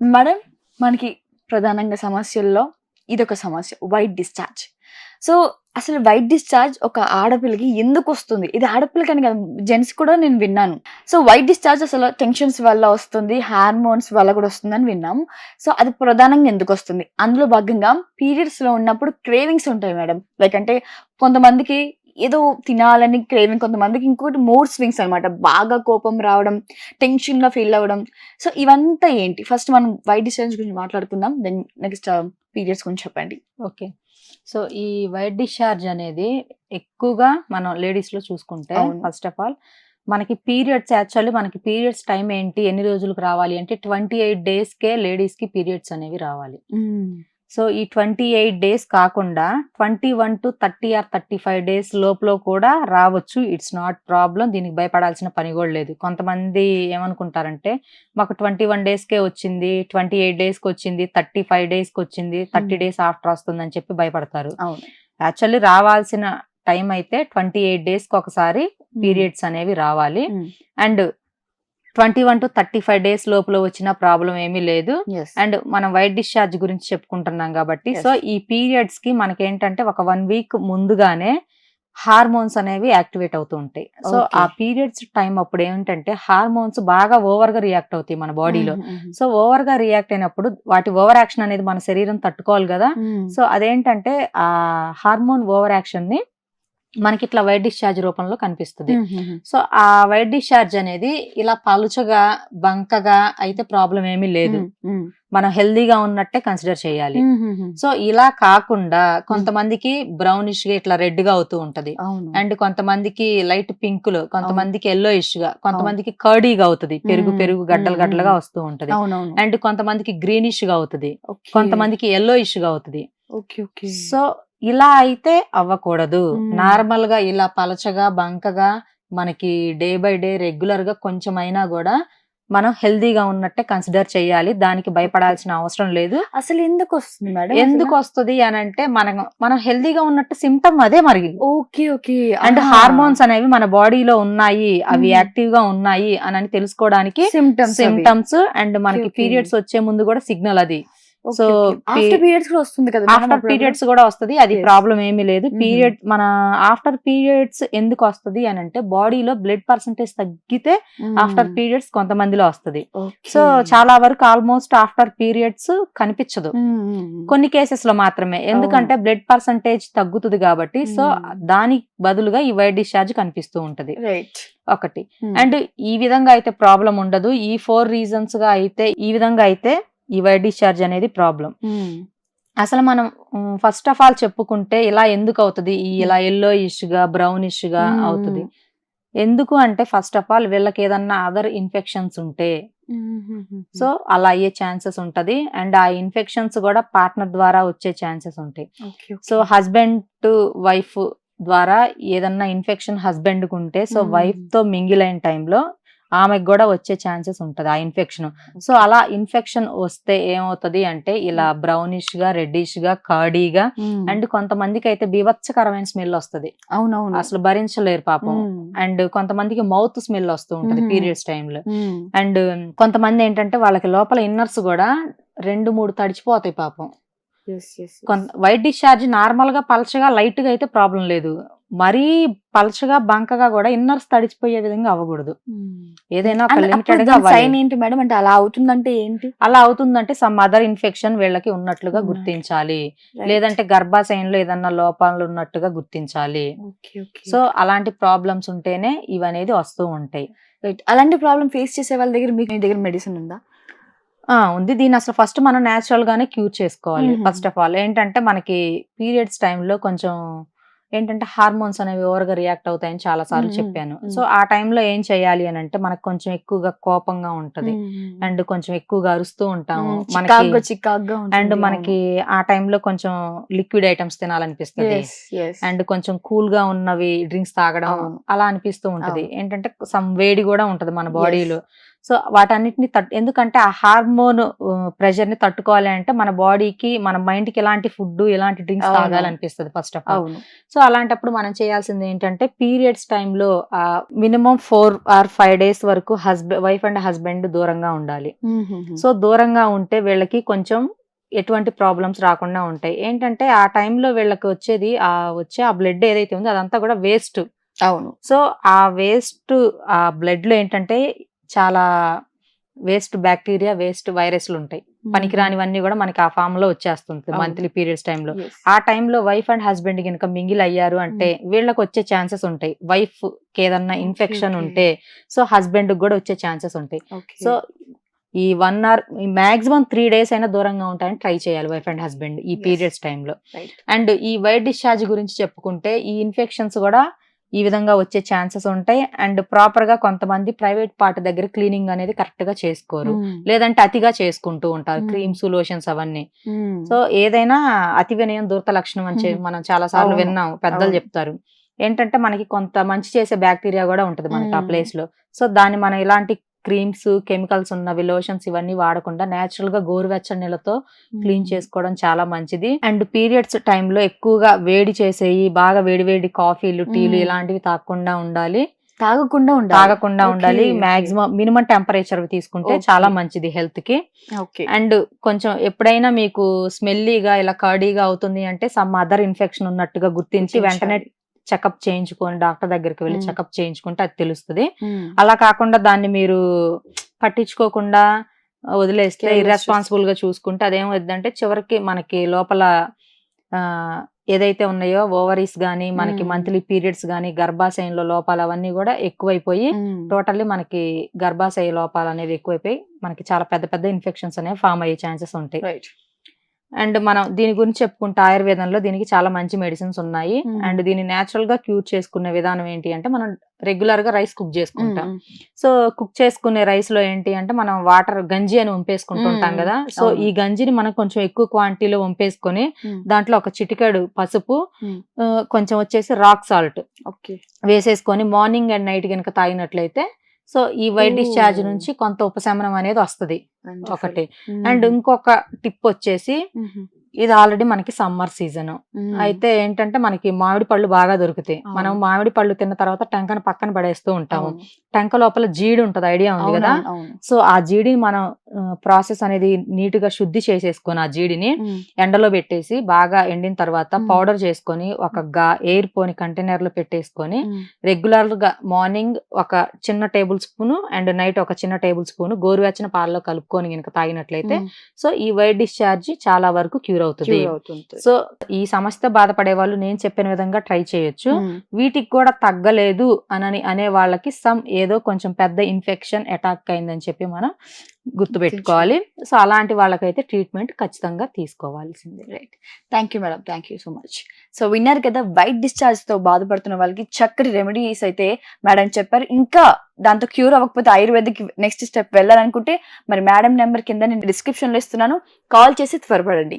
Madam మనకి ప్రధానంగా సమస్యల్లో ఇదొక సమస్య వైట్ డిశ్చార్జ్ సో అసలు వైట్ డిశ్చార్జ్ ఒక ఆడపిల్లకి ఎందుకు వస్తుంది? ఇది ఆడపిల్లకని కదా జెంట్స్ కూడా నేను విన్నాను. సో వైట్ డిశ్చార్జ్ అసలు టెన్షన్స్ వల్ల వస్తుంది హార్మోన్స్ వల్ల కూడా వస్తుందని విన్నాము. సో అది ప్రధానంగా ఎందుకు వస్తుంది? అందులో భాగంగా పీరియడ్స్లో ఉన్నప్పుడు క్రేవింగ్స్ ఉంటాయి మేడం. లైక్ అంటే కొంతమందికి ఏదో తినాలని క్రేవింగ్ కొంతమందికి ఇంకోటి మూడ్ స్వింగ్స్ అన్నమాట. బాగా కోపం రావడం టెన్షన్గా ఫీల్ అవ్వడం. సో ఇవంతా ఏంటి? ఫస్ట్ మనం వైట్ డిశ్చార్జ్ గురించి మాట్లాడుకుందాం. దెన్ నెక్స్ట్ పీరియడ్స్ గురించి చెప్పండి. ఓకే. సో ఈ వైట్ డిశ్చార్జ్ అనేది ఎక్కువగా మనం లేడీస్లో చూసుకుంటే. ఫస్ట్ ఆఫ్ ఆల్ మనకి పీరియడ్స్ యాక్చువల్లీ మనకి పీరియడ్స్ టైం ఏంటి? ఎన్ని రోజులకు రావాలి? అంటే ట్వంటీ ఎయిట్ డేస్ కే లేడీస్కి పీరియడ్స్ అనేవి రావాలి. సో ఈ ట్వంటీ ఎయిట్ డేస్ కాకుండా twenty one to thirty or thirty five days లోపల కూడా రావచ్చు. ఇట్స్ నాట్ ప్రాబ్లం దీనికి భయపడాల్సిన పని కూడా లేదు. కొంతమంది ఏమనుకుంటారంటే మాకు ట్వంటీ వన్ డేస్కే వచ్చింది ట్వంటీ ఎయిట్ డేస్కి వచ్చింది థర్టీ ఫైవ్ డేస్కి వచ్చింది థర్టీ Hmm. డేస్ ఆఫ్టర్ వస్తుందని చెప్పి భయపడతారు. అవును. యాక్చువల్లీ రావాల్సిన టైం అయితే ట్వంటీ ఎయిట్ డేస్కి ఒకసారి పీరియడ్స్ అనేవి రావాలి. Hmm. And twenty one to thirty five days లోపల వచ్చిన ప్రాబ్లం ఏమీ లేదు అండ్ మనం వైట్ డిశ్చార్జ్ గురించి చెప్పుకుంటున్నాం కాబట్టి. సో ఈ పీరియడ్స్కి మనకి ఏంటంటే ఒక వన్ వీక్ ముందుగానే హార్మోన్స్ అనేవి యాక్టివేట్ అవుతూ ఉంటాయి సో. ఆ పీరియడ్స్ టైం అప్పుడు ఏంటంటే హార్మోన్స్ బాగా ఓవర్గా రియాక్ట్ అవుతాయి మన బాడీలో Mm-hmm. సో ఓవర్గా రియాక్ట్ అయినప్పుడు వాటి ఓవర్ యాక్షన్ అనేది మన శరీరం తట్టుకోవాలి కదా Mm. సో అదేంటంటే ఆ హార్మోన్ ఓవర్ యాక్షన్ని మనకి ఇట్లా వైట్ డిశ్చార్జ్ రూపంలో కనిపిస్తుంది. సో ఆ వైట్ డిశ్చార్జ్ అనేది ఇలా పలుచగా బంకగా అయితే ప్రాబ్లం ఏమీ లేదు. మనం హెల్దీగా ఉన్నట్టే కన్సిడర్ చేయాలి. సో ఇలా కాకుండా కొంతమందికి బ్రౌనిష్గా ఇట్లా రెడ్గా అవుతూ ఉంటది అండ్ కొంతమందికి లైట్ పింక్లో కొంతమందికి ఎల్లో ఇష్గా కొంతమందికి కర్డీగా అవుతుంది పెరుగు. పెరుగు గడ్డలు. గడ్డలుగా వస్తూ ఉంటది అండ్ కొంతమందికి గ్రీనిష్గా అవుతుంది. కొంతమందికి ఎల్లో ఇష్గా అవుతుంది ఓకే ఓకే సో ఇలా అయితే అవ్వకూడదు. నార్మల్గా ఇలా పలచగా బంకగా మనకి డే బై డే రెగ్యులర్గా కొంచెం అయినా కూడా మనం హెల్దీగా ఉన్నట్టే కన్సిడర్ చేయాలి. దానికి భయపడాల్సిన అవసరం లేదు. అసలు ఎందుకు వస్తుంది మేడం ఎందుకు వస్తుంది అని అంటే మనం మనం హెల్దీగా ఉన్నట్టు సిమ్టమ్ అదే మరి. Okay okay. అండ్ హార్మోన్స్ అనేవి మన బాడీలో ఉన్నాయి. అవి. యాక్టివ్గా ఉన్నాయి అని తెలుసుకోవడానికి సిమ్టమ్స్ సిమ్టమ్స్ అండ్ మనకి. పీరియడ్స్ వచ్చే ముందు కూడా సిగ్నల్ అది. సో ఆఫ్టర్ పీరియడ్స్ కూడా వస్తుంది కదా ఆఫ్టర్ పీరియడ్స్ కూడా వస్తది. అది. ప్రాబ్లం ఏమీ లేదు. పీరియడ్ మన ఆఫ్టర్ పీరియడ్స్ ఎందుకు వస్తది అని అంటే బాడీలో బ్లడ్ పర్సంటేజ్ తగ్గితే ఆఫ్టర్ పీరియడ్స్ కొంతమందిలో వస్తది. సో చాలా వరకు ఆల్మోస్ట్ ఆఫ్టర్ పీరియడ్స్ కనిపించదు. కొన్ని కేసెస్లో మాత్రమే. ఎందుకంటే బ్లడ్ పర్సంటేజ్ తగ్గుతుంది కాబట్టి సో Mm. దానికి బదులుగా ఈ వైట్ డిశ్చార్జ్ కనిపిస్తూ ఉంటది. ఒకటి. అండ్ ఈ విధంగా అయితే ప్రాబ్లం ఉండదు. ఈ ఫోర్ రీజన్స్గా అయితే ఈ విధంగా అయితే ఈ డిశ్చార్జ్ అనేది ప్రాబ్లం. అసలు మనం ఫస్ట్ ఆఫ్ ఆల్ చెప్పుకుంటే ఇలా ఎందుకు అవుతుంది? ఈ ఇలా ఎల్లో ఇష్గా బ్రౌనిష్గా అవుతుంది. ఎందుకు అంటే ఫస్ట్ ఆఫ్ ఆల్ వీళ్ళకి ఏదన్నా అదర్ ఇన్ఫెక్షన్స్ ఉంటే. సో అలా అయ్యే ఛాన్సెస్ ఉంటది. అండ్ ఆ ఇన్ఫెక్షన్స్ కూడా పార్ట్నర్ ద్వారా వచ్చే ఛాన్సెస్ ఉంటాయి. సో హస్బెండ్ టు వైఫ్ ద్వారా ఏదన్నా ఇన్ఫెక్షన్ హస్బెండ్కు ఉంటే సో Hmm. వైఫ్తో మింగిల్ అయిన టైంలో ఆమెకు కూడా వచ్చే ఛాన్సెస్ ఉంటది ఆ ఇన్ఫెక్షన్ సో అలా ఇన్ఫెక్షన్ వస్తే ఏమవుతది అంటే ఇలా బ్రౌనిష్గా రెడ్డిష్గా కర్డీగా అండ్ కొంతమందికి అయితే బీభత్సకరమైన స్మెల్ వస్తది. అవునవును. అసలు భరించలేరు పాపం. అండ్ కొంతమందికి మౌత్ స్మెల్ వస్తూ ఉంటది. పీరియడ్స్ టైంలో అండ్ కొంతమంది ఏంటంటే వాళ్ళకి లోపల ఇన్నర్స్ కూడా రెండు మూడు తడిచిపోతాయి పాపం. వైట్ డిశ్చార్జ్ నార్మల్గా పలచగా లైట్గా అయితే ప్రాబ్లం లేదు. మరీ పలచగా బంకగా కూడా ఇన్నర్స్ తడిచిపోయే విధంగా అవ్వకూడదు. ఏదైనా ఒక లిమిటెడ్గా అవ్వాలి. సైన్ ఏంటి మేడం? అంటే అలా అవుతుందంటే ఏంటి? అలా అవుతుందంటే సమ్ అదర్ ఇన్ఫెక్షన్ వీళ్ళకి ఉన్నట్లుగా. గుర్తించాలి. లేదంటే గర్భాశయంలో ఏదన్నా లోపాలు ఉన్నట్టుగా గుర్తించాలి. సో అలాంటి ప్రాబ్లమ్స్ ఉంటేనే ఇవనేది వస్తూ ఉంటాయి. రైట్ అలాంటి ప్రాబ్లం ఫేస్ చేసే వాళ్ళ దగ్గర మీకు మీ దగ్గర మెడిసిన్ ఉందా? ఆ ఉంది. దీని అసలు ఫస్ట్ మనం నేచురల్ గానే క్యూర్ చేసుకోవాలి. ఫస్ట్ ఆఫ్ ఆల్ ఏంటంటే మనకి పీరియడ్స్ టైంలో కొంచెం ఏంటంటే హార్మోన్స్ అనేవి ఓవర్గా రియాక్ట్ అవుతాయని చాలా సార్లు. చెప్పాను. సో ఆ టైంలో ఏం చేయాలి అని అంటే మనకు కొంచెం ఎక్కువగా కోపంగా ఉంటది. అండ్ కొంచెం ఎక్కువగా అరుస్తూ ఉంటాము. మనకి అండ్ మనకి ఆ టైంలో కొంచెం లిక్విడ్ ఐటమ్స్ తినాలనిపిస్తుంది. అండ్ కొంచెం కూల్గా ఉన్నవి డ్రింక్స్ తాగడం. అలా అనిపిస్తూ ఉంటది. ఏంటంటే సమ్ వేడి కూడా ఉంటది మన బాడీలో. సో వాటన్నిటిని తట్ ఎందుకంటే ఆ హార్మోన్ ప్రెషర్ని తట్టుకోవాలి అంటే మన బాడీకి మన మైండ్కి ఎలాంటి ఫుడ్ ఎలాంటి డ్రింక్స్. తాగాలనిపిస్తుంది ఫస్ట్ ఆఫ్ ఆల్. సో అలాంటప్పుడు మనం చేయాల్సింది ఏంటంటే పీరియడ్స్ టైంలో minimum four or five days వరకు హస్బెండ్ వైఫ్ అండ్ హస్బెండ్ దూరంగా ఉండాలి. సో దూరంగా ఉంటే వీళ్ళకి కొంచెం ఎటువంటి ప్రాబ్లమ్స్ రాకుండా ఉంటాయి. ఏంటంటే ఆ టైంలో వీళ్ళకి వచ్చేది ఆ వచ్చే ఆ బ్లడ్ ఏదైతే ఉందో అదంతా కూడా వేస్ట్. అవును. సో ఆ వేస్ట్ ఆ బ్లడ్లో ఏంటంటే చాలా వేస్ట్ బ్యాక్టీరియా వేస్ట్ వైరస్లు ఉంటాయి పనికిరానివన్నీ కూడా మనకి ఆ ఫామ్లో వచ్చేస్తుంది. మంత్లీ పీరియడ్స్ టైంలో. ఆ టైంలో వైఫ్ అండ్ హస్బెండ్ కనుక మింగిల్ అయ్యారు అంటే వీళ్ళకి వచ్చే ఛాన్సెస్ ఉంటాయి వైఫ్కి ఏదన్నా ఇన్ఫెక్షన్. ఉంటే సో హస్బెండ్ కూడా వచ్చే ఛాన్సెస్ ఉంటాయి. సో ఈ one hour maximum three days అయినా దూరంగా ఉంటాయని ట్రై చేయాలి వైఫ్ అండ్ హస్బెండ్ ఈ. పీరియడ్స్ టైంలో. అండ్ ఈ వైట్ డిశ్చార్జ్ గురించి చెప్పుకుంటే ఈ ఇన్ఫెక్షన్స్ కూడా ఈ విధంగా వచ్చే ఛాన్సెస్ ఉంటాయి అండ్ ప్రాపర్గా కొంతమంది ప్రైవేట్ పార్ట్ దగ్గర క్లీనింగ్ అనేది కరెక్ట్గా చేసుకోరు. లేదంటే అతిగా చేసుకుంటూ ఉంటారు. క్రీమ్స్ లోషన్స్ అవన్నీ. సో ఏదైనా అతి వినయం దూరత లక్షణం అని చెప్పి. మనం చాలా సార్లు. విన్నాం పెద్దలు. చెప్తారు ఏంటంటే మనకి కొంత మంచి చేసే బ్యాక్టీరియా కూడా ఉంటది మనకి ఆ. ప్లేస్లో సో దాన్ని మనం ఇలాంటి క్రీమ్స్ కెమికల్స్ ఉన్నవి లోషన్స్ ఇవన్నీ వాడకుండా నేచురల్గా గోరువెచ్చని నీళ్ళతో క్లీన్. చేసుకోవడం చాలా మంచిది అండ్ పీరియడ్స్ టైంలో ఎక్కువగా వేడి చేసేయి బాగా వేడి వేడి కాఫీలు టీలు. ఇలాంటివి తాగకుండా ఉండాలి తాగకుండా ఉండాలి తాగకుండా ఉండాలి. మాక్సిమం మినిమం టెంపరేచర్ తీసుకుంటే. చాలా మంచిది హెల్త్కి అండ్ కొంచెం ఎప్పుడైనా మీకు స్మెల్లీగా ఇలా కర్డీగా అవుతుంది అంటే సమ్ అదర్ ఇన్ఫెక్షన్ ఉన్నట్టుగా గుర్తించి వెంటనే చెకప్ చేయించుకొని డాక్టర్ దగ్గరికి వెళ్ళి. చెకప్ చేయించుకుంటే అది తెలుస్తుంది. అలా కాకుండా దాన్ని మీరు పట్టించుకోకుండా వదిలేస్తే ఇర్రెస్పాన్సిబుల్గా చూసుకుంటే అదేమవుతుందంటే చివరికి మనకి లోపల ఏదైతే ఉన్నాయో ఓవరీస్ గానీ మనకి. మంత్లీ పీరియడ్స్ గానీ గర్భాశయంలో లోపాలు అవన్నీ కూడా ఎక్కువైపోయి. టోటల్లీ మనకి గర్భాశయ లోపాలు అనేవి ఎక్కువైపోయి మనకి చాలా పెద్ద పెద్ద ఇన్ఫెక్షన్స్ అనేవి ఫామ్ అయ్యే ఛాన్సెస్ ఉంటాయి అండ్ మనం దీని గురించి చెప్పుకుంటే ఆయుర్వేదంలో దీనికి చాలా మంచి మెడిసిన్స్ ఉన్నాయి. అండ్ దీన్ని నేచురల్గా క్యూర్ చేసుకునే విధానం ఏంటి అంటే మనం రెగ్యులర్గా రైస్ కుక్ చేసుకుంటాం. సో కుక్ చేసుకునే రైస్లో ఏంటి అంటే మనం వాటర్ గంజి అని వంపేసుకుంటూ ఉంటాం Hmm. కదా సో. ఈ గంజిని మనం కొంచెం ఎక్కువ క్వాంటిటీలో వంపేసుకొని. దాంట్లో ఒక చిటికెడు పసుపు కొంచెం వచ్చేసి రాక్ సాల్ట్ ఓకే వేసేసుకొని మార్నింగ్ అండ్ నైట్ కనుక తాగినట్లయితే సో ఈ వైట్. డిశ్చార్జ్ నుంచి కొంత ఉపశమనం అనేది వస్తుంది. ఒకటి. అండ్ ఇంకొక టిప్ వచ్చేసి. ఇది ఆల్రెడీ మనకి సమ్మర్ సీజన్. అయితే ఏంటంటే మనకి మామిడి పళ్ళు బాగా దొరుకుతాయి. మనం మామిడి పళ్ళు తిన్న తర్వాత టెంకను పక్కన పడేస్తూ ఉంటాము. టెంక లోపల జీడి ఉంటది ఐడియా ఉంది కదా. సో ఆ జీడిని మనం ప్రాసెస్ అనేది నీట్గా శుద్ధి చేసేసుకొని ఆ జీడిని. ఎండలో పెట్టేసి బాగా ఎండిన తర్వాత. పౌడర్ చేసుకొని ఒక గా ఎయిర్ పోని కంటైనర్లో పెట్టేసుకొని. రెగ్యులర్గా మార్నింగ్ ఒక చిన్న టేబుల్ స్పూన్ అండ్ నైట్ ఒక చిన్న టేబుల్ స్పూన్ గోరువెచ్చని పాలలో కలుపుకొని కనుక తాగినట్లయితే. సో ఈ వైట్ డిశ్చార్జ్ చాలా వరకు క్యూర్ Cure అవుతుంది. సో ఈ సమస్యతో బాధపడే వాళ్ళు నేను చెప్పిన విధంగా ట్రై చేయొచ్చు. వీటికి కూడా తగ్గలేదు అని అనే వాళ్ళకి సమ్ ఏదో కొంచెం పెద్ద ఇన్ఫెక్షన్ అటాక్ అయిందని చెప్పి మనం గుర్తుపెట్టుకోవాలి. సో అలాంటి వాళ్ళకైతే ట్రీట్మెంట్ ఖచ్చితంగా తీసుకోవాల్సిందే. Right thank you madam thank you so much so విన్నారు కదా వైట్ డిశ్చార్జ్తో బాధపడుతున్న వాళ్ళకి చక్కటి రెమెడీస్ అయితే మేడం చెప్పారు. ఇంకా దాంతో క్యూర్ అవ్వకపోతే ఆయుర్వేదిక్ నెక్స్ట్ స్టెప్ వెళ్ళాలనుకుంటే మరి మేడం నెంబర్ కింద నేను డిస్క్రిప్షన్లో ఇస్తున్నాను. కాల్ చేసి త్వరపడండి.